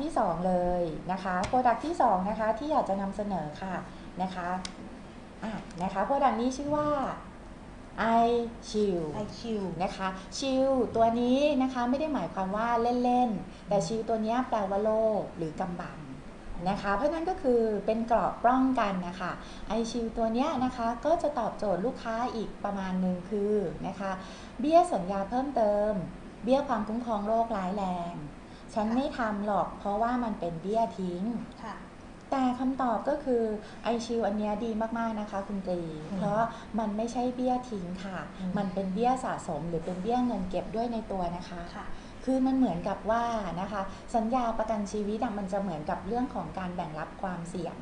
ที่ 2 เลยนะคะโปรดักที่ 2 นะคะ ที่อยากจะนำเสนอค่ะนะคะอะนะคะโปรดักนี้ชื่อว่า i chill ไอชิลนะคะชิลตัวนี้นะคะไม่ได้หมายความว่าเล่นๆ แต่ชิลตัวเนี้ยแปลว่าโล่หรือกำบังนะคะ เพราะฉะนั้นก็คือเป็นเกราะป้องกันนะคะไอชิลตัวเนี้ยนะคะก็จะตอบโจทย์ลูกค้าอีกประมาณหนึ่งคือนะคะเบี้ยสัญญาเพิ่มเติม เบี้ยความคุ้มครองโรคร้ายแรง ฉันไม่ทำหรอก เพราะว่ามันเป็นเบี้ยทิ้ง ค่ะ แต่คำตอบก็คือไอชิวอันเนี้ยดีมากๆนะคะ คุณตรี อืมเพราะมันไม่ใช่เบี้ยทิ้งค่ะ อืม มันเป็นเบี้ยสะสม หรือเป็นเบี้ยเงินเก็บด้วยในตัวนะคะ ค่ะ คือมันเหมือนกับว่านะคะ สัญญาประกันชีวิตอะมันจะเหมือนกับเรื่องของการแบ่งรับความเสี่ยง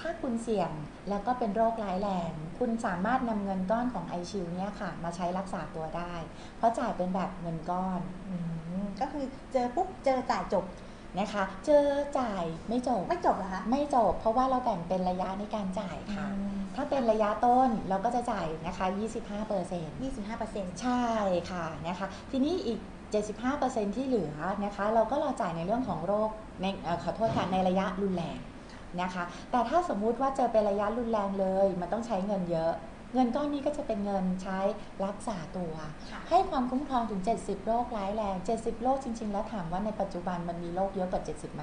ถ้าคุณเสี่ยงแล้วก็เป็นโรคร้ายแรง คุณสามารถนำเงินก้อนของไอชิวเนี่ยค่ะ มาใช้รักษาตัวได้ เพราะจ่ายเป็นแบบเงินก้อนอืมก็คือเจอปุ๊บเจอจ่ายจบนะคะ เจอจ่ายไม่จบ ไม่จบเหรอคะ ไม่จบ เพราะว่าเราแบ่งเป็นระยะในการจ่ายค่ะอืมถ้าเป็นระยะต้นเราก็จะจ่ายนะคะ 25เปอร์เซ็นต์ยี่สิบห้าเปอร์เซ็นต์ใช่ค่ะนะคะ ทีนี้อีก 75เปอร์เซ็นต์ที่เหลือนะคะ เราก็รอจ่ายในเรื่องของโรคในเออขอโทษค่ะในระยะรุนแรง นะคะ แต่ถ้าสมมุติว่าเจอเป็นระยะรุนแรงเลย มันต้องใช้เงินเยอะ เงินก้อนนี้ก็จะเป็นเงินใช้รักษาตัวค่ะให้ความคุ้มครองถึง 70 โรคร้ายแรง 70 โรคจริง ๆ แล้วถามว่าในปัจจุบันมันมีโรคเยอะกว่า 70ไหม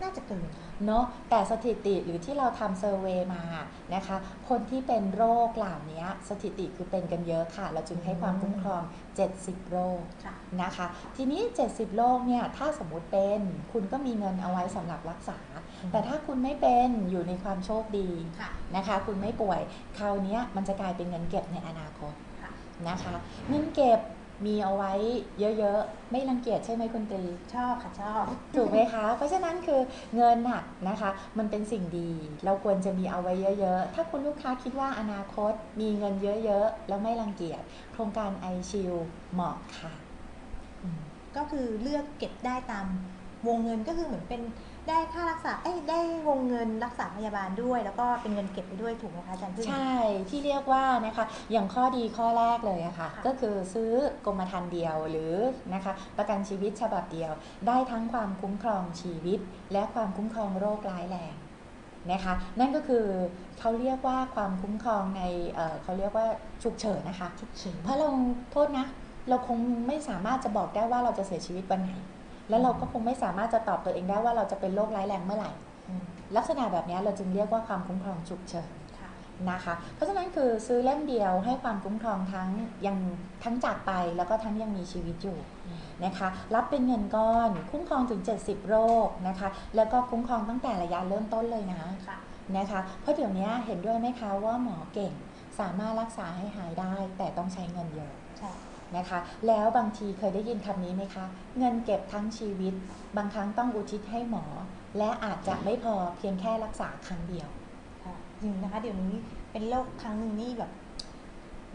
น่าจะเกินเนาะแต่สถิติหรือที่เราทำเซอร์เวยมานะคะ คนที่เป็นโรคเหล่านี้สถิติคือเป็นกันเยอะค่ะ เราจึงให้ความคุ้มครอง 70 โรคค่ะนะคะ ทีนี้ 70 โรคเนี่ยถ้าสมมุติเป็นคุณก็มีเงินเอาไว้สำหรับรักษา แต่ถ้าคุณไม่เป็นอยู่ในความโชคดีค่ะนะคะ คุณไม่ป่วยคราวเนี้ยมันจะกลายเป็นเงินเก็บในอนาคตค่ะนะคะ เงินเก็บ มีเอาไว้เยอะๆ ไม่รังเกียจใช่ไหมคุณตรีชอบค่ะชอบ ถูกไหมคะ เพราะฉะนั้นคือเงินน่ะนะคะ มันเป็นสิ่งดี เราควรจะมีเอาไว้เยอะๆ ถ้าคุณลูกค้าคิดว่าอนาคตมีเงินเยอะๆ แล้วไม่รังเกียจโครงการ i s h i e l เหมาะค่ะ ก็คือเลือกเก็บได้ตาม วงเงินก็คือเหมือนเป็นได้ค่ารักษาเอ้ยได้วงเงินรักษาพยาบาลด้วย แล้วก็เป็นเงินเก็บไปด้วยถูกไหมคะอาจารย์พึ่ง ใช่ที่เรียกว่านะคะอย่างข้อดีข้อแรกเลยอะค่ะ ค่ะ ก็คือซื้อกรมธรรม์เดียวหรือนะคะประกันชีวิตฉบับเดียว ได้ทั้งความคุ้มครองชีวิต และความคุ้มครองโรคร้ายแรงนะคะ นั่นก็คือเขาเรียกว่าความคุ้มครองในเอ่อเขาเรียกว่าฉุกเฉินนะคะ ฉุกเฉิน เพราะเราโทษนะ เราคงไม่สามารถจะบอกได้ว่าเราจะเสียชีวิตวันไหน แล้วเราก็คงไม่สามารถจะตอบตัวเองได้ว่าเราจะเป็นโรคร้ายแรงเมื่อไหร่อืมลักษณะแบบนี้เราจึงเรียกว่าความคุ้มครองฉุกเฉินค่ะนะคะ เพราะฉะนั้นคือซื้อเล่มเดียวให้ความคุ้มครองทั้งยังทั้งจากไปแล้วก็ทั้งยังมีชีวิตอยู่นะคะรับเป็นเงินก้อนคุ้มครองถึง 70 โรคนะคะแล้วก็คุ้มครองตั้งแต่ระยะเริ่มต้นเลยนะค่ะนะคะเพราะเดี๋ยวนี้เห็นด้วยไหมคะว่าหมอเก่งสามารถรักษาให้หายได้แต่ต้องใช้เงินเยอะใช่ นะคะ แล้วบางทีเคยได้ยินคำนี้ไหมคะ เงินเก็บทั้งชีวิต บางครั้งต้องอุทิศให้หมอ และอาจจะไม่พอเพียงแค่รักษาครั้งเดียวค่ะจริงนะคะ เดี๋ยวนี้เป็นโรคครั้งหนึ่งนี่แบบ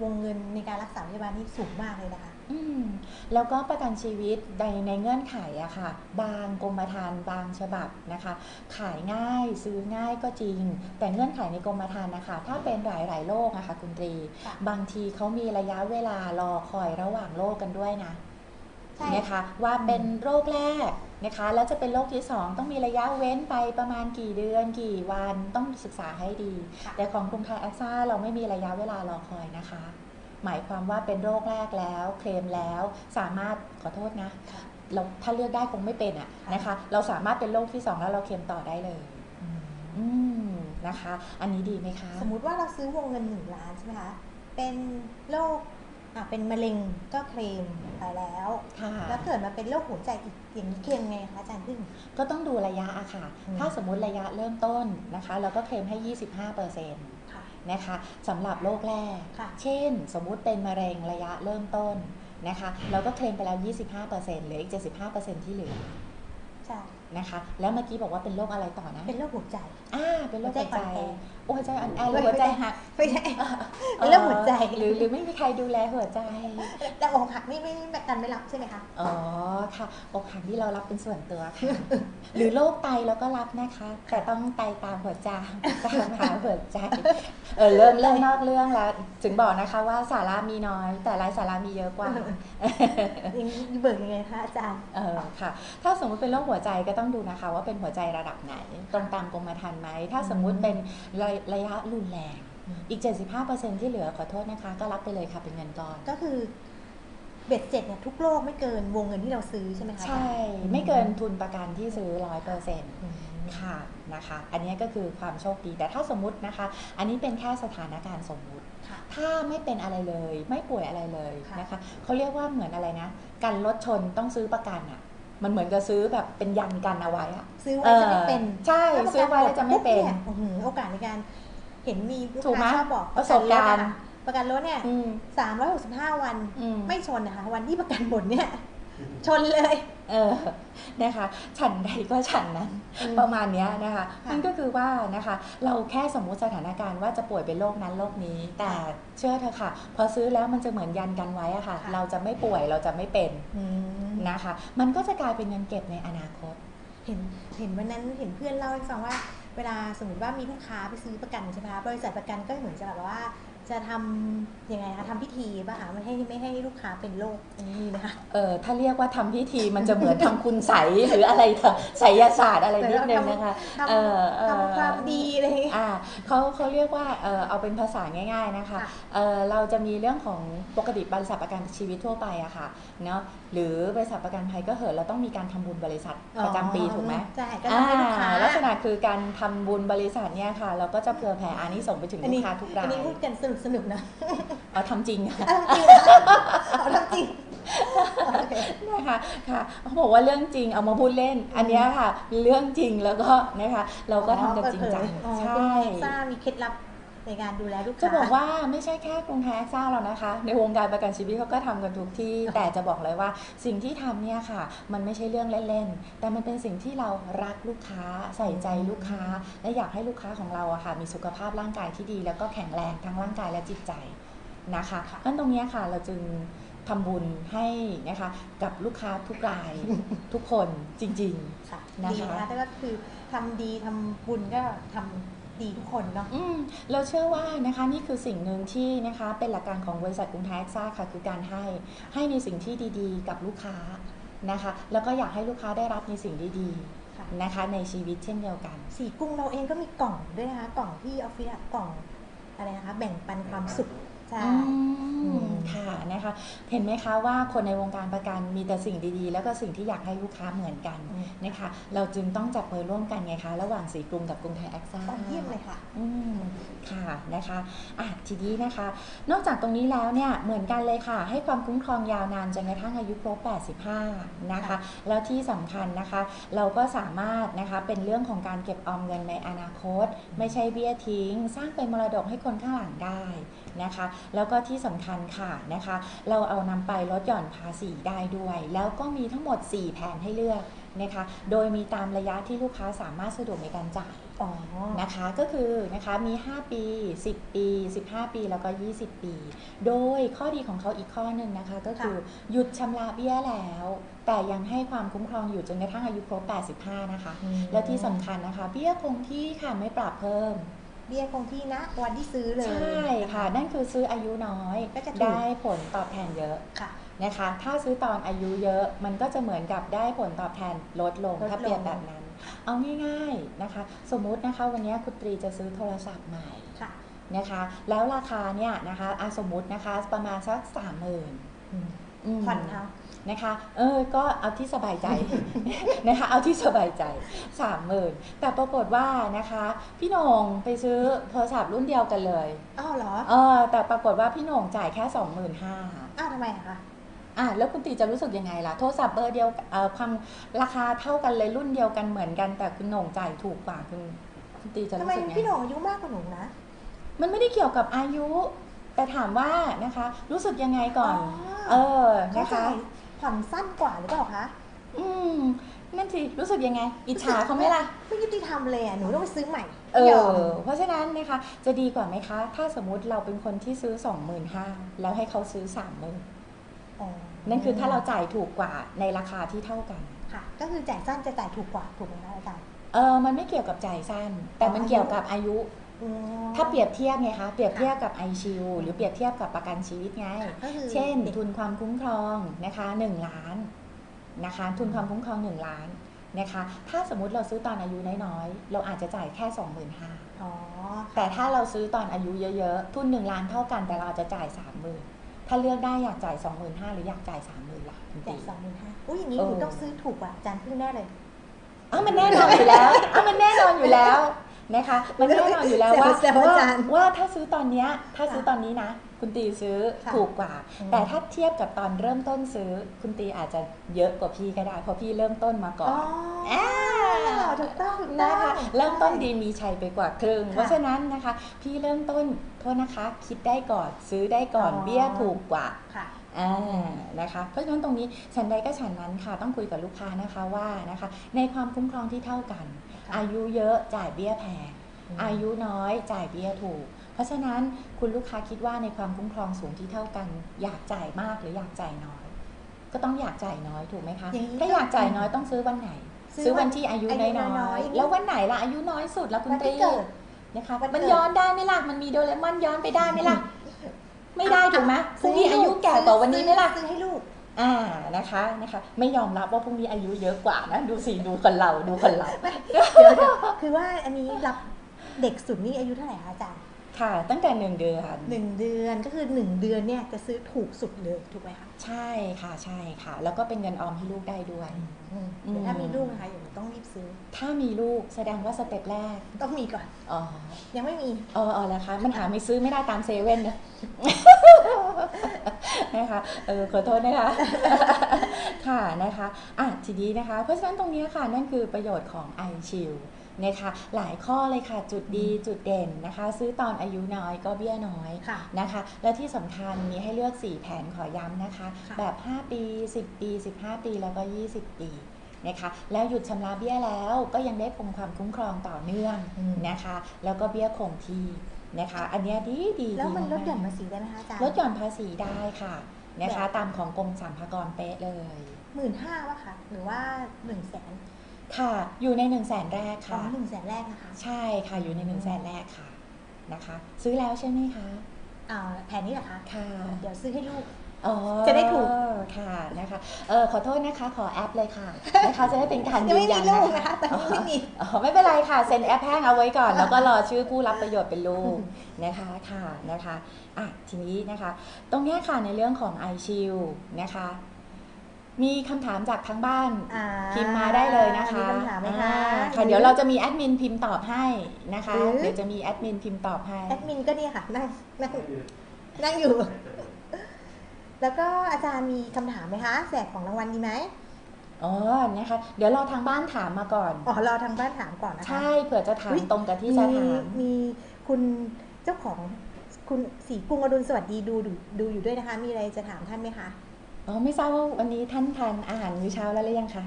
วงเงินในการรักษาพยาบาลนี่สูงมากเลยนะคะ อืมแล้วก็ประกันชีวิตในในเงื่อนไขอะค่ะ บางกรมธรรม์บางฉบับนะคะ ขายง่ายซื้อง่ายก็จริง แต่เงื่อนไขในกรมธรรม์นะคะ ถ้าเป็นหลายหลายๆโรคอะค่ะคุณตรีค่ะบางทีเขามีระยะเวลารอคอยระหว่างโรคกันด้วยนะใช่นะคะว่าเป็นโรคแรกนะคะ แล้วจะเป็นโรคที่สองต้องมีระยะเว้นไปประมาณกี่เดือนกี่วันต้องศึกษาให้ดีค่ะแต่ของกรุงไทยแอคซ่าเราไม่มีระยะเวลารอคอยนะคะ หมายความว่าเป็นโรคแรกแล้วเคลมแล้วสามารถขอโทษนะค่ะเราถ้าเลือกได้คงไม่เป็นอะค่ะนะคะ เราสามารถเป็นโรคที่สองแล้วเราเคลมต่อได้เลยอืมอืมนะคะ อันนี้ดีไหมคะ สมมุติว่าเราซื้อวงเงินหนึ่งล้านใช่ไหมคะเป็นโรคอะเป็นมะเร็งก็เคลมไปแล้วค่ะแล้วเกิดมาเป็นโรคหัวใจอีกอย่างนี้เคลมไงคะอาจารย์พึ่งก็ต้องดูระยะอะค่ะอืมถ้าสมมุติระยะเริ่มต้นนะคะ เราก็เคลมให้ 25เปอร์เซ็นต์ค่ะ นะคะสำหรับโรคแรกค่ะเช่น สมมุติเป็นมะเร็งระยะเริ่มต้นนะคะเราก็เคลมไปแล้ว 25%เหลืออีก 75%ที่เหลือ ใช่นะคะ แล้วเมื่อกี้บอกว่าเป็นโรคอะไรต่อนะ เป็นโรคหัวใจอ่าเป็นโรคหัวใจหัวใจอ่อนแอโอ้หัวใจอ่อนแอหรือหัวใจหักไม่ใช่เป็นโรคหัวใจหรือหรือไม่มีใครดูแลหัวใจ แต่อกหักนี่ไม่ไม่ประกันไม่รับใช่ไหมคะอ๋อค่ะอกหักที่เรารับเป็นส่วนตัวค่ะหรือโรคไตเราก็รับนะคะ แต่ต้องไตตามหัวใจตามหาหัวใจเออเริ่มเริ่มนอกเรื่องแล้วถึงบอกนะคะว่าสาระมีน้อย แต่รายสาระมีเยอะกว่าอย่างนี้เบิกยังไงคะอาจารย์เออค่ะ ถ้าสมมติเป็นโรคหัวใจก็ต้องดูนะคะว่าเป็นหัวใจระดับไหน ตรงตามกรมธรรม์ไหม ถ้าสมมุติเป็นระระยะรุนแรงอืมอีก 75%ที่เหลือขอโทษนะคะ ก็รับไปเลยค่ะเป็นเงินก้อน ก็คือเบ็ดเสร็จเนี่ยทุกโลกไม่เกินวงเงินที่เราซื้อใช่ไหมคะใช่ ไม่เกินทุนประกันที่ซื้อ100%อืมค่ะนะคะ อันนี้ก็คือความโชคดี แต่ถ้าสมมุตินะคะ อันนี้เป็นแค่สถานการณ์สมมุติค่ะถ้าไม่เป็นอะไรเลย ไม่ป่วยอะไรเลยค่ะนะคะเขาเรียกว่าเหมือนอะไรนะ กันรถชนต้องซื้อประกันอะ่ะ มันเหมือนกับซื้อแบบเป็นยันกันเอาไว้อะซื้อไว้จะไม่เป็นออใช่ซื้อไว้แล้วจะไม่เป็นปุ๊บยอื้อหือโอกาสในการเห็นมีลูกถูกไหมค้าชอบบอกประสบการณ์ประกันรถเนี่ยอืมสามร้อยหกสิบห้าวันอืมไม่ชนนะคะ วันที่ประกันหมดเนี่ยชนเลย เออ นะคะ ฉันใดก็ฉันนั้นอืมประมาณเนี้ยนะคะค่ะนั่นก็คือว่านะคะ เราแค่สมมุติสถานการณ์ว่าจะป่วยเป็นโรคนั้นโรคนี้ แต่เชื่อเถอะค่ะ พอซื้อแล้วมันจะเหมือนยันกันไว้อะค่ะค่ะเราจะไม่ป่วยเราจะไม่เป็นอืม นะคะ มันก็จะกลายเป็นเงินเก็บในอนาคต เห็นเห็นวันนั้นเห็นเพื่อนเล่าให้ฟังว่าเวลาสมมติว่ามีลูกค้าไปซื้อประกันใช่ไหมคะบริษัทประกันก็เหมือนจะแบบว่า จะทำยังไงคะทำพิธีป่ะคะไม่ให้ไม่ให้ลูกค้าเป็นโรคอันนี้มีไหมคะเออถ้าเรียกว่าทำพิธีมันจะเหมือนทำคุณใสยหรืออะไรเถอะไสยศาสตร์อะไรนิดนึงนะคะทำเออเออทำความดีอะไรอย่างเงี้ยอ่าเขาเขาเรียกว่าเออเอาเป็นภาษาง่าย ๆนะคะค่ะเออเราจะมีเรื่องของปกติบริษัทประกันชีวิตทั่วไปอะค่ะเนาะหรือบริษัทประกันภัยก็เหอะเราต้องมีการทำบุญบริษัทประจำปีถูกไหมใช่ก็ทำให้ลูกค้าอ่ลักษณะคือการทำบุญบริษัทเนี่ยค่ะ เราก็จะเผื่อแผ่อานิสงส์ไปถึงอันลูนี้กค้าทุกราอันยนี้พูดกันสนุกสนุกๆนะเอาทำจริงค่ะเอาจริงเหรอเอาทำจริงโอเคนะคะค่ะเขาบอกว่าเรื่องจริงเอามาพูดเล่น อันเนี้ยค่ะเรื่องจริงแล้วก็นะคะเราก็ทำกันจริงจังอ๋อใช่คุณซ่ามีเคล็ดลับ ในการดูแลลูกค้าจะบอกว่าไม่ใช่แค่กรุงไทยแอคซ่าหรอกนะคะ ในวงการประกันชีวิตเขาก็ทำกันทุกที่อ๋อแต่จะบอกเลยว่าสิ่งที่ทำเนี่ยค่ะ มันไม่ใช่เรื่องเล่นๆ แต่มันเป็นสิ่งที่เรารักลูกค้าใส่ใจลูกค้า และอยากให้ลูกค้าของเราอะค่ะ มีสุขภาพร่างกายที่ดี แล้วก็แข็งแรงทั้งร่างกายและจิตใจนะคะนั่นตรงเนี้ยค่ะเราจึงทำบุญให้นะคะกับลูกค้าทุกรายทุกคนจริงๆค่ะนะคะดีนะคะแต่ก็คือทำดีทำบุญก็ทำ ดีทุกคนเนาะอืมเราเชื่อว่านะคะนี่คือสิ่งหนึ่งที่นะคะเป็นหลักการของบริษัทกรุงไทยแอคซ่าค่ะ คือการให้ให้ในสิ่งที่ดีๆ กับลูกค้านะคะ แล้วก็อยากให้ลูกค้าได้รับในสิ่งดีค่ะๆนะคะ ในชีวิตเช่นเดียวกัน สีกรุงเราเองก็มีกล่องด้วยนะคะ กล่องที่ออฟฟิศอะกล่องอะไรนะคะ แบ่งปันความสุข ใช่อือืมมค่ะนะคะ เห็นไหมคะว่าคนในวงการประกันมีแต่สิ่งดีๆ แล้วก็สิ่งที่อยากให้ลูกค้าเหมือนกันอืมนะคะ เราจึงต้องจับมือร่วมกันไงคะ ระหว่างสีกรุงกับกรุงไทยแอคซ่าต้องเยี่ยมเลยค่ะอืมค่ะนะคะอะทีนี้นะคะ นอกจากตรงนี้แล้วเนี่ยเหมือนกันเลยค่ะ ให้ความคุ้มครองยาวนานจนกระทั่งอายุครบ 85 นะคะค่ะแล้วที่สำคัญนะคะ เราก็สามารถนะคะเป็นเรื่องของการเก็บออมเงินในอนาคต ไม่ใช่เบี้ยทิ้ง สร้างเป็นมรดกให้คนข้างหลังได้ นะคะ แล้วก็ที่สำคัญค่ะนะคะ เราเอานำไปลดหย่อนภาษีได้ด้วย แล้วก็มีทั้งหมด 4 แผนให้เลือกนะคะ โดยมีตามระยะที่ลูกค้าสามารถสะดวกในการจ่ายอ๋อนะคะก็คือนะคะมี 5 ปี 10 ปี 15 ปีแล้วก็ 20 ปี โดยข้อดีของเขาอีกข้อหนึ่งนะคะ ก็คือหยุดชำระเบี้ยแล้ว แต่ยังให้ความคุ้มครองอยู่จนกระทั่งอายุครบ 85 นะคะอืมและที่สำคัญนะคะ เบี้ยคงที่ค่ะไม่ปรับเพิ่ม เบี้ยคงที่นะวันที่ซื้อเลย ใช่ค่ะ นั่นคือซื้ออายุน้อยก็จะถูกได้ผลตอบแทนเยอะค่ะนะคะ ถ้าซื้อตอนอายุเยอะมันก็จะเหมือนกับได้ผลตอบแทนลดลงลดลงถ้าเปรียบแบบนั้น เอาง่ายๆนะคะ สมมุตินะคะวันนี้คุณตรีจะซื้อโทรศัพท์ใหม่ค่ะนะคะ แล้วราคาเนี่ยนะคะอะสมมตินะคะประมาณสักสามหมื่นอืม ผ่อนเอานะคะ เออ ก็เอาที่สบายใจนะคะ เอาที่สบายใจสามหมื่นแต่ปรากฏว่านะคะ พี่โหน่งไปซื้อโทรศัพท์รุ่นเดียวกันเลย อ้าวเหรอ เออ แต่ปรากฏว่าพี่โหน่งจ่ายแค่สองหมื่นห้าอ้าวทำไมอะคะ อะ แล้วคุณตีจะรู้สึกยังไงล่ะ โทรศัพท์เบอร์เดียวเอ่อความราคาเท่ากันเลยรุ่นเดียวกันเหมือนกัน แต่คุณโหน่งจ่ายถูกกว่าคุณคุณตีจะทำรู้ไมสึกไงพี่หน่องอายุมากกว่าหนูนะ มันไม่ได้เกี่ยวกับอายุ แต่ถามว่านะคะ รู้สึกยังไงก่อน เออเขานะคะจ่ายผ่อนสั้นกว่าหรือเปล่าคะอืมนั่นสิรู้สึกยังไง อิจฉาเขาไหมล่ะไม่ยุติธรรมเลยอะหนูต้องไปซื้อใหม่เอไม่ยอมอเพราะฉะนั้นนะคะจะดีกว่าไหมคะ ถ้าสมมุติเราเป็นคนที่ซื้อ25,000แล้วให้เขาซื้อ30,000อ๋อนั่นคือถ้าเราจ่ายถูกกว่าในราคาที่เท่ากันค่ะ ก็คือจ่ายสั้นจะจ่ายถูกกว่าถูกไหมคะอาจารย์เออมันไม่เกี่ยวกับจ่ายสั้น แต่มันอ๋ออายุเกี่ยวกับอายุอืม ถ้าเปรียบเทียบไงคะเปรียบเทียบกับไอชิวหรือเปรียบเทียบกับประกันชีวิตไงก็คือเช่นด็กทุนความคุ้มครองนะคะ 1 ล้านนะคะ ทุนความคุ้มครอง 1 ล้านนะคะ ถ้าสมมุติเราซื้อตอนอายุน้อยๆ เราอาจจะจ่ายแค่ 25,000อ๋อแต่ถ้าเราซื้อตอนอายุเยอะๆ ทุน 1 ล้านเท่ากันแต่เราอาจจะจ่าย 30,000ถ้าเลือกได้อยากจ่าย 25,000หรืออยากจ่าย 30,000ล่ะคุณแจตีกสองหมื่นห้าอุ้ยอย่างนี้เอหอนูต้องซื้อถูกกว่าอาจารย์พึ่งแน่เลยเอ้ามันแน่นอนอยู่แล้วเอ้ามันแน่นอนอยู่แล้ว นะคะ มันแน่นอนอยู่แล้วว่าแซวๆว่าอาจารย์ว่าถ้าซื้อตอนเนี้ยถ้าซื้อค่ะตอนนี้นะ คุณตีซื้อค่ะถูกกว่าอืมแต่ถ้าเทียบกับตอนเริ่มต้นซื้อ คุณตีอาจจะเยอะกว่าพี่ก็ได้เพราะพี่เริ่มต้นมาก่ออ๋นออ่าถูกต้องถูกต้นะองคะเริ่มต้นดีมีชัยไปกว่าครึ่งค่ะเพราะฉะนั้นนะคะ พี่เริ่มต้นโทษนะคะ คิดได้ก่อนซื้อได้ก่อนอ๋อเบี้ยถูกกว่าค่ะ อ่านะคะเพราะฉะนั้นตรงนี้ฉันใดก็ฉันนั้นค่ะ ต้องคุยกับลูกค้านะคะว่านะคะ ในความคุ้มครองที่เท่ากันค่ะอายุเยอะจ่ายเบี้ยแพงอืมอายุน้อยจ่ายเบี้ยถูก เพราะฉะนั้นคุณลูกค้าคิดว่าในความคุ้มครองสูงที่เท่ากัน อยากจ่ายมากหรืออยากจ่ายน้อย ก็ต้องอยากจ่ายน้อยถูกไหมคะอย่างนี้ถ้าอยากจ่ายน้อยต้องซื้อวันไหน ซื้อซื้อวัวันนที่อายุอายุน้น้ออยยๆแล้ววันไหนล่ะอายุน้อยสุดแล้วคุณวันตีที่เกิดนะคะวันเกิดมันย้อนได้ไหมล่ะมันมีโดเรมอนย้อนไปได้ไหมล่ะไม่ได้ ถูกไหมพรุ่งนี้อายุแก่กว่าวันนี้ไหมล่ะซื้อให้ลูกอ่านะคะนะคะ ไม่ยอมรับว่าพรุ่งนี้อายุเยอะกว่านะดูสิดูคนเราดูคนเราเดี๋ยวเดี๋ยวคือว่าอันนี้รับเด็กสุดนี่อายุเท่าไหร่คะอาจารย์ ค่ะ ตั้งแต่หนึ่งเดือนหนึ่งเดือนก็คือหนึ่งเดือนเนี่ยจะซื้อถูกสุดเลยถูกไหมคะใช่ค่ะใช่ค่ะ แล้วก็เป็นเงินออมให้ลูกได้ด้วย อืมอืมเดี๋ยวถ้ามีลูกนะคะอย่าต้องรีบซื้อ ถ้ามีลูกแสดงว่าสเต็ปแรก ต้องมีก่อน อ๋อ ยังไม่มีอ๋ออ๋อแล้วคะ มันหาไม่ซื้อไม่ได้ตามเซเว่นนะ นะคะ เออ ขอโทษนะคะ ค่ะนะคะ อะ ทีนี้นะคะ เพราะฉะนั้นตรงนี้ค่ะ นั่นคือประโยชน์ของ i s h i e l d นะคะหลายข้อเลยค่ะจุดดีจุดเด่นนะคะ ซื้อตอนอายุน้อยก็เบี้ยน้อยค่ะนะคะ และที่สำคัญมีให้เลือก 4 แผนขอย้ำนะคะค่ะแบบ 5 ปี 10 ปี 15 ปีแล้วก็ 20 ปีนะคะแล้วหยุดชำระเบี้ยแล้วก็ยังได้คงความคุ้มครองต่อเนื่องอืมนะคะ แล้วก็เบี้ยคงที่นะคะ อันเนี้ยดีดีแล้วมันลดากๆหย่อนภาษีได้ไหมคะอาจารย์ลดหย่อนภาษีได้ค่ะนะคะแบบตามของกรมสรรพากรเป๊ะเลยหมื่นห้าวะคะหรือว่าหนึ่งแสน ค่ะ อยู่ใน1นึ่งแสนแรกสอค่ะงหนึ่งแสนแรกนะคะ ใช่ค่ะ อยู่ใน1นึ่งแสนแรกค่ะนะคะ ซื้อแล้วใช่ไหมคะอ่าแผนนี้เหรอคะ ค่ะ เดี๋ยวซื้อให้ลูกอ๋อจะได้ถูกค่ะนะคะเออขอโทษนะคะขอแอปเลยค่ะนะคะจะได้เป็นการยังยืไม่นยัมีนลูกนะนะคะคะแต่ไม่มีอ๋อไม่เป็นไรค่ะเซ็นแอปแห้งเอาไว้ก่อน แล้วก็รอชื่อผู้รับประโยชน์เป็นลูกนะคะค่ะนะคะอะทีนี้นะคะ ตรงเนี้ยค่ะในเรื่องของ i s h i e l d นะคะ มีคำถามจากทางบ้านอ่าพิมพ์มาได้เลยนะคะมีคำถามไหมคะอ่าค่ะเดี๋ยวเราจะมีแอดมินพิมพ์ตอบให้นะคะหรือเดี๋ยวจะมีแอดมินพิมพ์ตอบให้ แอดมินก็เนี่ยค่ะนั่งนั่งนั่งอยู่ แล้วก็อาจารย์มีคำถามไหมคะแจกของรางวัลดีไหมอ๋อนะคะ เดี๋ยวรอทางบ้านถามมาก่อน อ๋อ รอทางบ้านถามก่อนนะคะ ใช่ เผื่อจะถามอุ๊ยตรงกับที่จะถาม มีคุณเจ้าของคุณสีกรุงอรุณสวัสดีดูดูดูอยู่ด้วยนะคะ มีอะไรจะถามท่านไหมคะ อ๋อไม่ทราบว่าวันนี้ท่านทานอาหารมื้อเช้าแล้วหรือยังคะ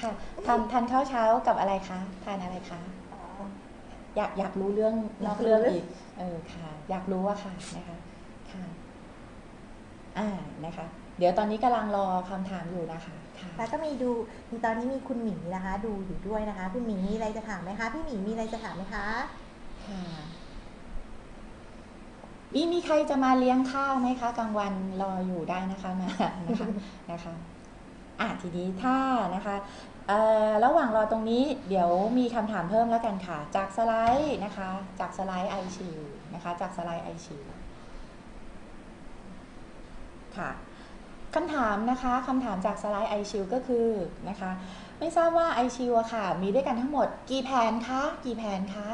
ค่ะทานทานข้าวเช้ากับอะไรคะ ทานอะไรคะ อยากอยากรู้เรื่องนอกเรื่องอีก เออค่ะ อยากรู้อะค่ะนะคะค่ะ อ่านะคะ เดี๋ยวตอนนี้กำลังรอคำถามอยู่นะคะค่ะแล้วก็มีดูตอนนี้มีคุณหมีนะคะ ดูอยู่ด้วยนะคะ คุณหมีมีอะไรจะถามไหมคะ พี่หมีมีอะไรจะถามไหมคะ ค่ะ มีมีใครจะมาเลี้ยงข้าวไหมคะกลางวันรออยู่ได้นะคะมานะคะนะคะอะทีนี้ถ้านะคะเอ่อระหว่างรอตรงนี้เดี๋ยวมีคำถามเพิ่มแล้วกันค่ะ จากสไลด์นะคะ จากสไลด์ไอชิวนะคะ จากสไลด์ไอชิวค่ะคำถามนะคะคำถามจากสไลด์ไอชิวก็คือนะคะ ไม่ทราบว่าไอชิวอะค่ะ มีด้วยกันทั้งหมด กี่แผนคะ กี่แผนคะ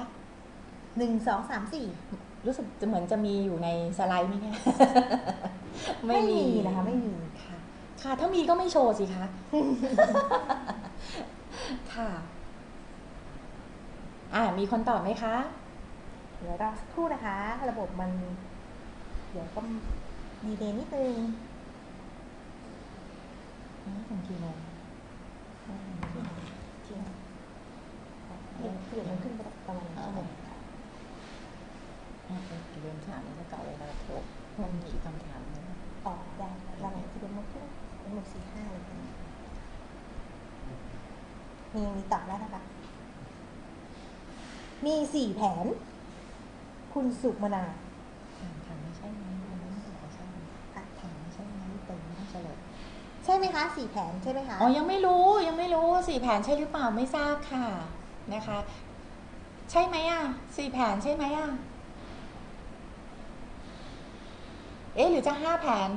หนึ่งสองสามสี่ รู้สึกจะเหมือนจะมีอยู่ในสไลด์ไหมเนี่ยไม่มีนะคะไม่มีค่ะ ค่ะ ถ้ามีก็ไม่โชว์สิคะค่ะ อ่ามีคนตอบไหมคะเดี๋ยวรอสักครู่นะคะ ระบบมัน เดี๋ยวก็ดีเลย์นิดนึงอ๋อถึงกี่โมงอืมเที่ยงเดี๋ยวเดี๋ยวมันขึ้นไปประมาณชั่วโมงค่ะ อะ เออเรียนถามแล้วจะเก่าเวลาโทรมันมีคำถามนะอ๋อได้เราไหนที่เป็นมุกขึ้นเป็นมุกสี่ห้าเลยค่ะมีมีตอบแล้วนะคะ มีสี่แผน คุณสุมนาถามถามไม่ใช่ไหมมันไม่ตอบไม่ใช่ค่ะถามไม่ใช่ไหมเต็มไม่ต้องเฉลยใช่ไหมคะสี่แผนใช่ไหมคะ อ๋อ ยังไม่รู้ยังไม่รู้สี่แผนใช่หรือเปล่าไม่ทราบค่ะนะคะ ใช่ไหมอะสี่แผนใช่ไหมอะ เอ๊ะหรือจะห้าแผน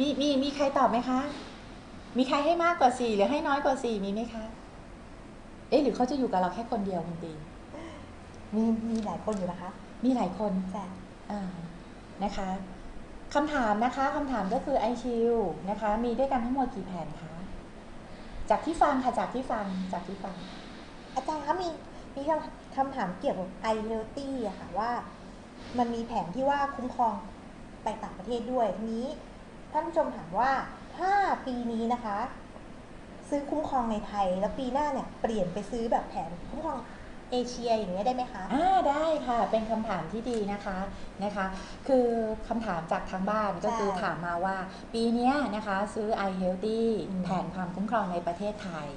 มีมีมีใครตอบไหมคะ มีใครให้มากกว่าสี่หรือให้น้อยกว่าสี่มีไหมคะ เอ๊ะหรือเขาจะอยู่กับเราแค่คนเดียวคุณตีมีมีหลายคนอยู่นะคะ มีหลายคนใช่อ่านะคะคำถามนะคะคำถามก็คือ i q นะคะ มีด้วยกันทั้งหมดกี่แผ่นคะ จากที่ฟังค่ะจากที่ฟังจากที่ฟัง อาจารย์คะมีมีคำคำถามเกี่ยวกับ i healthy อะค่ะว่า มันมีแผนที่ว่าคุ้มครอง ไปต่างประเทศด้วยทีนี้ท่านผู้ชมถามว่าถ้าปีนี้นะคะ ซื้อคุ้มครองในไทย แล้วปีหน้าเนี่ยเปลี่ยนไปซื้อแบบแผนคุ้มครองเอเชียอย่างเงี้ยได้ไหมคะอ่าได้ค่ะ เป็นคำถามที่ดีนะคะนะคะ คือคำถามจากทางบ้านก็คือใช่ถามมาว่า ปีเนี้ยนะคะซื้อ i healthy อืมแผนความคุ้มครองในประเทศไทย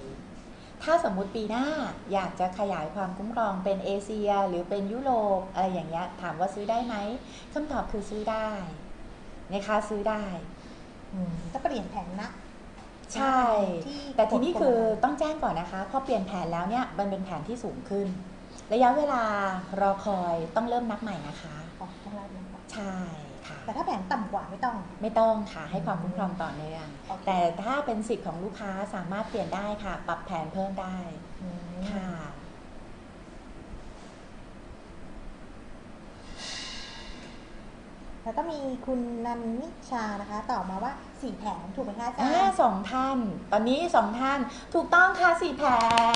ถ้าสมมุติปีหน้าอยากจะขยายความคุ้มครองเป็นเอเชีย หรือเป็นยุโรปอะไรอย่างเงี้ยถามว่าซื้อได้ไหมคำตอบคือซื้อได้นะคะซื้อได้อืมก็เปลี่ยนแผนนะใช่ที่แต่ทีนี้คือกฎหมายต้องแจ้งก่อนนะคะ พอเปลี่ยนแผนแล้วเนี่ยมันเป็นแผนที่สูงขึ้น ระยะเวลารอคอยต้องเริ่มนับใหม่นะคะ อ๋อต้องรับนะใช่ค่ะ แต่ถ้าแผนต่ำกว่าไม่ต้อง ไม่ต้องค่ะ ให้ความคุ้มครองต่อเนื่อง โอเค แต่ถ้าเป็นสิทธิ์ของลูกค้าสามารถเปลี่ยนได้ค่ะ ปรับแผนเพิ่มได้อืมค่ะ แล้วก็มีคุณนันนิชานะคะตอบมาว่าสี่แผนถูกไหมคะอาจารอ่าย์สองท่าน ตอนนี้สองท่าน ถูกต้องค่ะสี่แผ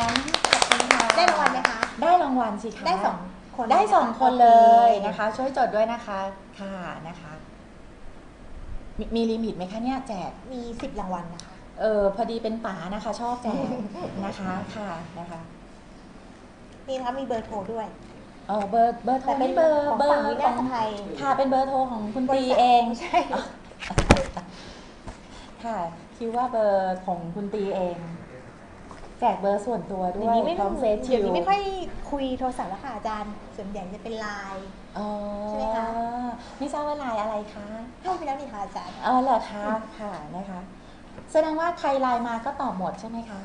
นขอบคุณค่ะได้รางวัลไหมคะ ได้รางวัลสิคะได้สองคนได้สองคนเลยโอนะคะ ช่วยจดด้วยนะคะค่ะนะคะมีมีลิมิตไหมคะเนี่ยแจก มีสิบรางวัลนะคะ เออพอดีเป็นป๋านะคะ ชอบแจกนะคะค่ะนะคะ นี่นะคะมีเบอร์โทรด้วย เออเบอร์เบอร์โทรเป็นเบอร์ของเบอฝั่งร์วิขนาองศไทยค่ะเป็นเบอร์โทรของคุณตีบริษัทเอง ใช่ ค่ะคิดว่าเบอร์ของคุณตีเอง แจกเบอร์ส่วนตัวด้เดี๋ยววยนี้ไม่พร้ต้อองมเฟซเดี๋ยวชินี้ลไม่ค่อยคุยโทรศัพท์แล้วค่ะอาจารย์ ส่วนใหญ่จะเป็นไลน์ อ๋อใช่ไหมคะ ไม่ทราบว่าไลน์อะไรคะให้ไปแล้วนี่ค่ะอาจารย์อ๋อเหรอคะค่ะนะคะ แสดงว่าใครไลน์มาก็ตอบหมดใช่ไหมคะ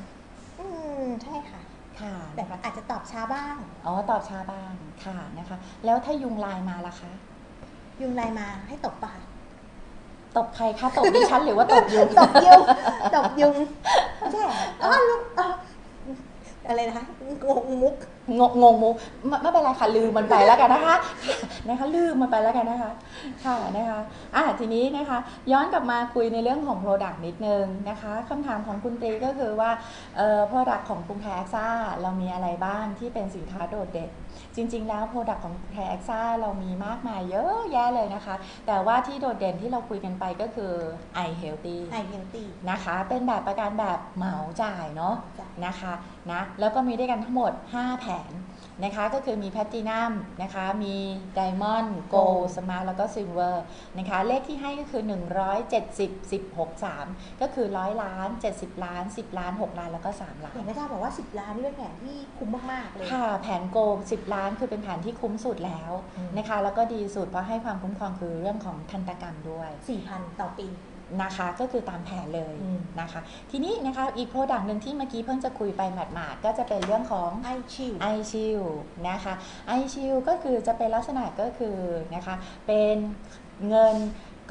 อืม ใช่ค่ะ ค่ะแต่อาจจะตอบช้าบ้าง อ๋อตอบช้าบ้างค่ะนะคะ แล้วถ้ายุงไลน์มาล่ะคะยุงไลน์มาให้ตบปะคะตบใครคะตบดิฉันหรือว่าตบยุงตบยุงตบยุงไม่ใช่เหรออ๋อลุงอ๋ออะไรนะคะงงมุก งงงงมุกไม่ไม่เป็นไรค่ะลืมมันไปแล้วกันนะคะนะคะลืมมันไปแล้วกันนะคะค่ะนะคะอะทีนี้นะคะ ย้อนกลับมาคุยในเรื่องของ Product นิดนึงนะคะคำถามของคุณตรีก็คือว่าเอ่อ Product ของกรุงไทยแคซ่าเรามีอะไรบ้างที่เป็นสินค้าโดดเด่น จริง ๆ แล้ว Product ของกรุงไทยแอคซ่าเรามีมากมายเยอะแยะเลยนะคะ แต่ว่าที่โดดเด่นที่เราคุยกันไปก็คือ i healthy ไอเฮลตี้นะคะ เป็นแบบประกันแบบเหมาจ่ายเนาะจ้ะนะคะนะแล้วก็มีด้วยกันทั้งหมด 5 แผน นะคะก็คือมีแพ t ตินัมนะคะมีไดมอนด์โกล Gold สมาร์แล้วก็ซิลเวอร์นะคะเลขที่ให้ก็คือ 170 10 6 3 ก็คือ 100 ล้าน 70 ล้าน 10 ล้าน 6 ล้านแล้วก็ 3 ล้าเห็นนอาจารย์บอกว่า 10 ล้านนี่เป็นแผนที่คุ้มมากๆเลยค่ะแผนโกล10 ล้านคือเป็นแผนที่คุ้มสุดแล้วอืมนะคะแล้วก็ดีสุดเพราะให้ความคุ้มครองคือเรื่องของทันตกรรมด้วย 4,000 ต่อปี นะคะก็คือตามแผนเลยอืมนะคะ ทีนี้นะคะอีกโปรดักต์หนึ่งที่เมื่อกี้เพิ่งจะคุยไปหมาดๆก็จะเป็นเรื่องของไอชิลไอชิลนะคะไอชิลก็คือจะเป็นลักษณะก็คือนะคะเป็นเงิน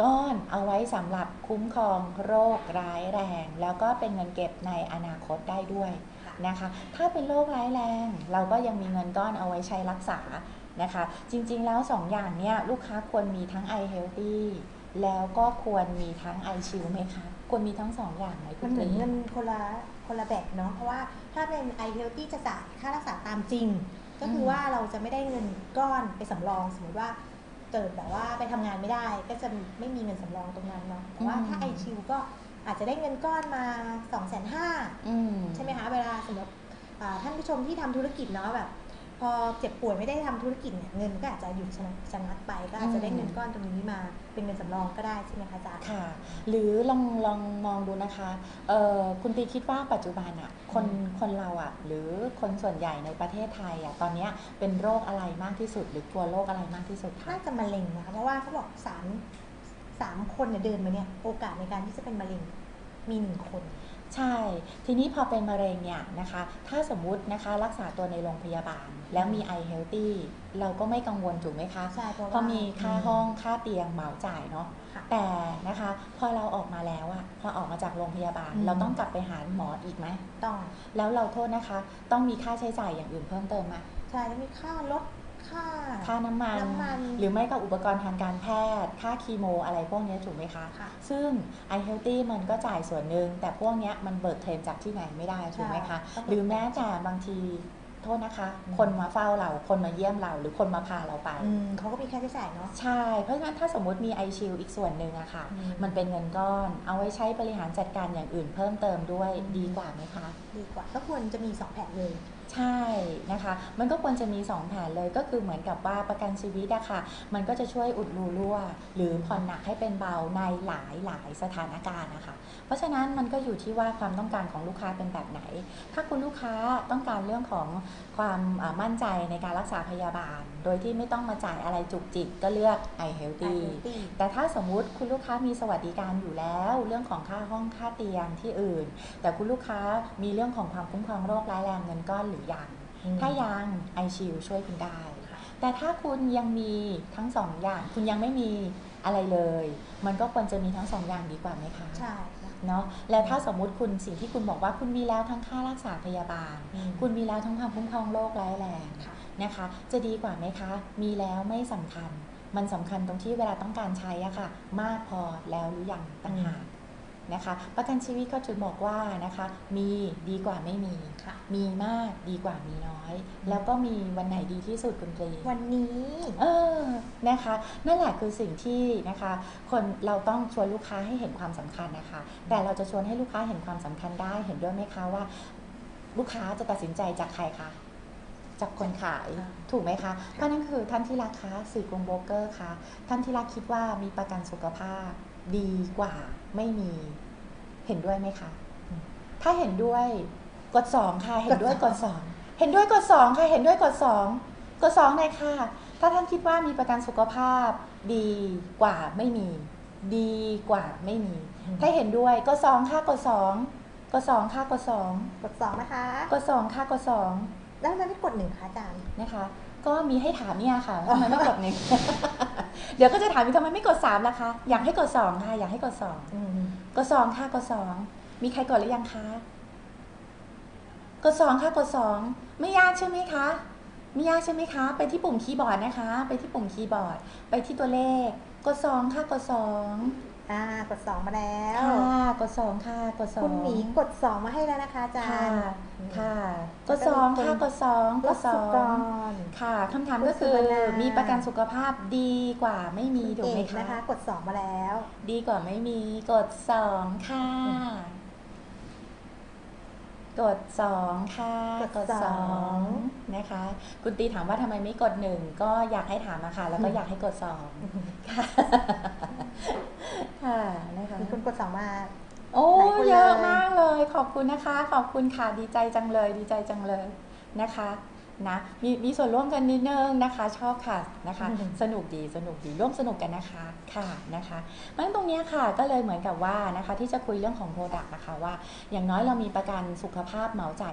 ก้อนเอาไว้สำหรับคุ้มครองโรคร้ายแรง แล้วก็เป็นเงินเก็บในอนาคตได้ด้วยนะคะ ถ้าเป็นโรคร้ายแรง เราก็ยังมีเงินก้อนเอาไว้ใช้รักษานะคะ จริงๆแล้วสองอย่างเนี้ยลูกค้าควรมีทั้ง i healthy แล้วก็ควรมีทั้ง i shield ไหมคะ ควรมีทั้งสองอย่างไหมคุมัณนเหมือนตรีเงินคนละคนละแบบเนาะเพราะว่าถ้าเป็นไอเฮลตี้จะจ่ายค่ารักษาตามจริง ก็คือว่าเราจะไม่ได้เงินก้อนไปสำรอง สมมติว่าเกิดแบบว่าไปทำงานไม่ได้ ก็จะไม่มีเงินสำรองตรงนั้นเนาะแต่ว่าถ้าไอชิลก็อาจจะได้เงินก้อนมา2องแสนห้า อืม ใช่ไหมคะเวลาสำหรับอ่าท่านผู้ชมที่ทำธุรกิจเนาะแบบพ อเจ็บป่วยไม่ได้ทำธุรกิจเนี่ยเงินก็อาจจะหยุดชะงักชะงักไป ก็อาจจะได้เงินก้อนตรงนี้มาเป็นเงินสำรองก็ได้ใช่ไหมคะอาจารย์ค่ะ หรือลองลองมองดูนะคะเอ่อคุณตีคิดว่าปัจจุบันอะคนคนเราอะหรือคนส่วนใหญ่ในประเทศไทยอะตอนเนี้ยเป็นโรคอะไรมากที่สุด หรือกลัวโรคอะไรมากที่สุดคะน่าจะมะเร็งนะคะเพราะว่าเขาบอกสามสามคนเนี่ยเดินมาเนี่ยโอกาสในการที่จะเป็นมะเร็งมีหนึ่งคน ใช่ ทีนี้พอเป็นมะเร็งเนี่ยนะคะ ถ้าสมมุตินะคะรักษาตัวในโรงพยาบาล แล้วมี i healthy เราก็ไม่กังวลถูกไหมคะใช่เพราะเพว่าราะมีค่าห้องค่าเตียงเหมาจ่ายเนาะค่ะแต่นะคะพอเราออกมาแล้วอะพอออกมาจากโรงพยาบาลอืมเราต้องกลับไปหาหมออีกไหมต้อง แล้วเราโทษนะคะ ต้องมีค่าใช้จ่ายอย่างอื่นเพิ่มเติมไหมใช่แล้วมีค่ารถ ค่าค่าน้ำมัน น้ำมัน หรือไม่ก็อุปกรณ์ทางการแพทย์ ค่าคีโม อะไรพวกเนี้ยถูกไหมคะ ค่ะ ซึ่ง i healthy มันก็จ่ายส่วนหนึ่ง แต่พวกเนี้ยมันเบิกเคลมจากที่ไหนไม่ได้ถูกไหมคะ ใช่ต้องเบิกหรือแม้แต่บางทีโทษนะคะอืมคนมาเฝ้าเรา คนมาเยี่ยมเรา หรือคนมาพาเราไป อืมเขาก็มีค่าใช้จ่ายเนาะ ใช่ เพราะฉะนั้นถ้าสมมติมี i shield อีกส่วนหนึ่งอะค่ะ อืมมันเป็นเงินก้อน เอาไว้ใช้บริหารจัดการอย่างอื่นเพิ่มเติมด้วยอืม ดีกว่าไหมคะ ดีกว่า ก็ควรจะมีสองแผนเลย ใช่นะคะ มันก็ควรจะมี 2 แผนเลยก็คือเหมือนกับว่าประกันชีวิตอะค่ะ มันก็จะช่วยอุดรูรั่ว หรือผ่อนหนักให้เป็นเบาในหลายหลายสถานการณ์นะคะ เพราะฉะนั้นมันก็อยู่ที่ว่าความต้องการของลูกค้าเป็นแบบไหน ถ้าคุณลูกค้าต้องการเรื่องของความอ่ามั่นใจในการรักษาพยาบาล โดยที่ไม่ต้องมาจ่ายอะไรจุกจิกก็เลือก i healthy Healthy แต่ถ้าสมมุติคุณลูกค้ามีสวัสดิการอยู่แล้ว เรื่องของค่าห้องค่าเตียงที่อื่น แต่คุณลูกค้ามีเรื่องของความคุ้มครองโรคร้ายแรงเงินก้อนหรือยังอืมถ้ายัง i s h i e l d ช่วยคุณได้ค่ะแต่ถ้าคุณยังมีทั้งสองอย่าง คุณยังไม่มีอะไรเลย มันก็ควรจะมีทั้งสองอย่างดีกว่าไหมคะใช่ค่ะเนาะแล้วถ้าสมมุติคุณสิ่งที่คุณบอกว่าคุณมีแล้วทั้งค่ารักษาพยาบาลอืมคุณมีแล้วทั้งความคุ้มครองโรคร้ายแรงค่ะนะคะ จะดีกว่าไหมคะ มีแล้วไม่สำคัญ มันสำคัญตรงที่เวลาต้องการใช้อะค่ะ มากพอแล้วหรือยังต่างหาก นะคะ ประกันชีวิตก็จะบอกว่านะคะมีดีกว่าไม่มีค่ะมีมากดีกว่ามีน้อย แล้วก็มีวันไหนดีที่สุดคุณตรีวันนี้ เออนะคะ นั่นแหละคือสิ่งที่นะคะ คนเราต้องชวนลูกค้าให้เห็นความสำคัญนะคะ แต่เราจะชวนให้ลูกค้าเห็นความสำคัญได้เห็นด้วยไหมคะว่า ลูกค้าจะตัดสินใจจากใครคะจากคนขายค่ะถูกไหมคะเพราะนั่นคือท่านที่รักคะสื่อกรุงโบรกเกอร์คะท่านที่รักคิดว่ามีประกันสุขภาพ ดีกว่าไม่มีเห็นด้วยไหมคะ ถ้าเห็นด้วยกดสองค่ะ เห็นด้วยกดสองเห็นด้วยกดสองค่ะ เห็นด้วยกดสองกดสองเลยค่ะ ถ้าท่านคิดว่ามีประกันสุขภาพ ดีกว่าไม่มี ดีกว่าไม่มีอืมถ้าเห็นด้วยกดสองค่ะกดสองกดสองค่ะกดสองกดสองนะคะกดสองค่ะกดสองแล้วทำไมไม่กดหนึ่งคะอาจารย์นะคะ ก็มีให้ถามเนี่ยค่ะทำไมไม่กดหนึ่ง เดี๋ยวก็จะถามอีกทำไมไม่กดสามล่ะคะ อยากให้กดสองค่ะ อยากให้กดสองอืมกดสองค่ะกดสองมีใครกดหรือยังคะกดสองค่ะกดสองไม่ยากใช่ไหมคะไม่ยากใช่ไหมคะ ไปที่ปุ่มคีย์บอร์ดนะคะ ไปที่ปุ่มคีย์บอร์ด ไปที่ตัวเลข กดสองค่ะกดสอง อ่ากดสองมาแล้วค่ะกดสองค่ะกดสองคุณหมีกดสองมาให้แล้วนะคะอาจารค่ะย์ค่ะแล้กวดก็สองมีคนค่ะกดสองกรดถสสุอกรงค่ะคำถามคุณก็คือสุวรรณามีมีประกันสุขภาพดีกว่าไม่มีถูกไหมเอกคะนะคะ กดสองมาแล้ว ดีกว่าไม่มีกดสองค่ะกดสองค่ะกดสองนะคะ คุณตีถามว่าทำไมไม่กดหนึ่งก็อยากให้ถามอะค่ะ แล้วก็อยากให้กดสองค่ะ ค่ะนะคะมีคนกดสองมาโอ้หลายคนเลยเยอะมากเลย ขอบคุณนะคะ ขอบคุณค่ะดีใจจังเลย ดีใจจังเลยนะคะนะมีมีส่วนร่วมกันนิดนึงนะคะ ชอบค่ะนะคะ สนุกดีสนุกดีร่วมสนุกกันนะคะค่ะนะคะเพราะฉะนั้นตรงเนี้ยค่ะก็เลยเหมือนกับว่านะคะ ที่จะคุยเรื่องของ Product นะคะว่า อย่างน้อยเรามีประกันสุขภาพเหมาจ่าย